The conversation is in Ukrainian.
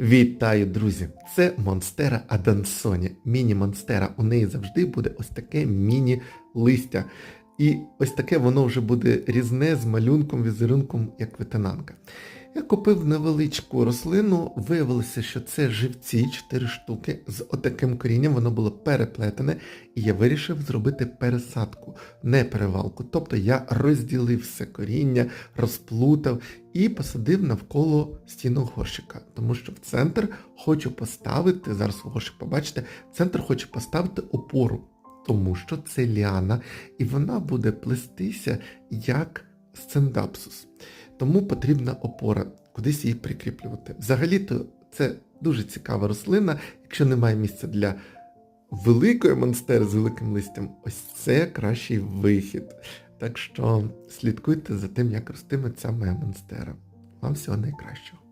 Вітаю, друзі! Це Монстера Адансоні. Міні-монстера. У неї завжди буде ось таке міні-листя. І ось таке воно вже буде різне з малюнком, візерунком, як ветенанка. Я купив невеличку рослину, виявилося, що це живці 4 штуки з отаким корінням, воно було переплетене, і я вирішив зробити пересадку, не перевалку. Тобто я розділив все коріння, розплутав і посадив навколо стіну горщика. Тому що в центр хочу поставити, зараз горщик побачите, в центр хочу поставити опору, тому що це ліана, і вона буде плестися як сцендапсус. Тому потрібна опора, кудись її прикріплювати. Взагалі-то це дуже цікава рослина, якщо немає місця для великої монстери з великим листям, ось це кращий вихід. Так що слідкуйте за тим, як ростиме ця моя монстера. Вам всього найкращого.